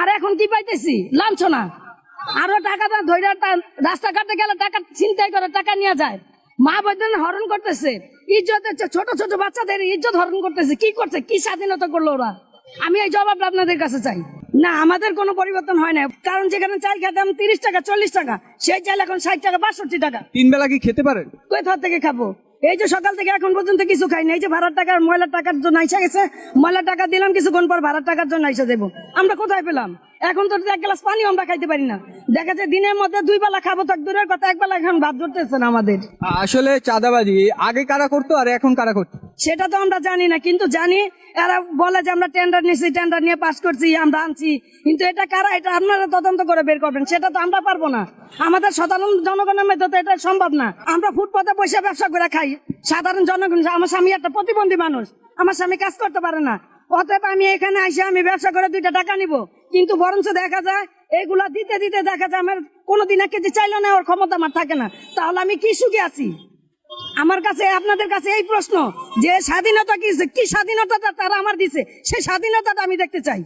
আর এখন কি পাইতেছি? লাঞ্ছনা। আরও টাকাটা ধৈর্য রাস্তাঘাটে গেলে টাকা চিন্তাই করে টাকা নিয়ে যায়। মা বৈদ্যান হরণ করতেছে। ইজ্জত হচ্ছে ছোট ছোট বাচ্চাদের ইজ্জত হরণ করতেছে। কি করছে? কি স্বাধীনতা করল ওরা? আমি এই জবাব আপনাদের কাছে চাই। না আমাদের কোনো পরিবর্তন হয় না। কারণ যেখানে চাল খেতাম তিরিশ টাকা চল্লিশ টাকা সেই চাল এখন ষাট টাকা বাষট্টি টাকা। তিন বেলা কি খেতে পারেন? কোথাও থেকে খাব? এই যে সকাল থেকে এখন পর্যন্ত কিছু খাইনি। এই যে ভাড়ার টাকার ময়লার টাকার জন্য আইসা গেছে, ময়লার টাকা দিলাম, কিছুক্ষণ পর ভাড়ার টাকার জন্য আইসা দেবো আমরা কোথায় পেলাম? এখন তো এক গ্লাস পানি আমরা খাইতে পারি না। দেখা যায় দিনের মধ্যে দুই বেলা খাব তাক দূরের কথা এক বেলা এখন ভাত ধরতেছে না আমাদের। আসলে চাঁদাবাজি আগে কারা করতো আর এখন কারা করতো? সেটা তো আমরা জানি না কিন্তু জানি এরা বলে যে আমরা টেন্ডার নিয়েছি টেন্ডার নিয়ে পাস করছি আমরা আনছি। কিন্তু এটা কারা এটা আপনারা তদন্ত করে বের করবেন সেটা তো আমরা পারব না। আমাদের সাধারণ জনগণের মধ্যে তো এটা সম্ভব না। আমরা ফুটপাতে পয়সা ব্যবসা করে খাই। সাধারণ জনগণ আমার স্বামী একটা প্রতিবন্ধী মানুষ আমার স্বামী কাজ করতে পারে না। অতএব আমি এখানে আসে আমি ব্যবসা করে দুইটা টাকা নিব। কিন্তু বরঞ্চ দেখা যায়, এগুলা দিতে দিতে দেখা যায় আমার কোনোদিন এক কেজি চাইলো না, ওর ক্ষমতা আমার থাকে না। তাহলে আমি কি সুখে আছি? আমার কাছে, আপনাদের কাছে এই প্রশ্ন, যে স্বাধীনতা কি কি স্বাধীনতাটা তারা আমার দিছে সে স্বাধীনতাটা আমি দেখতে চাই।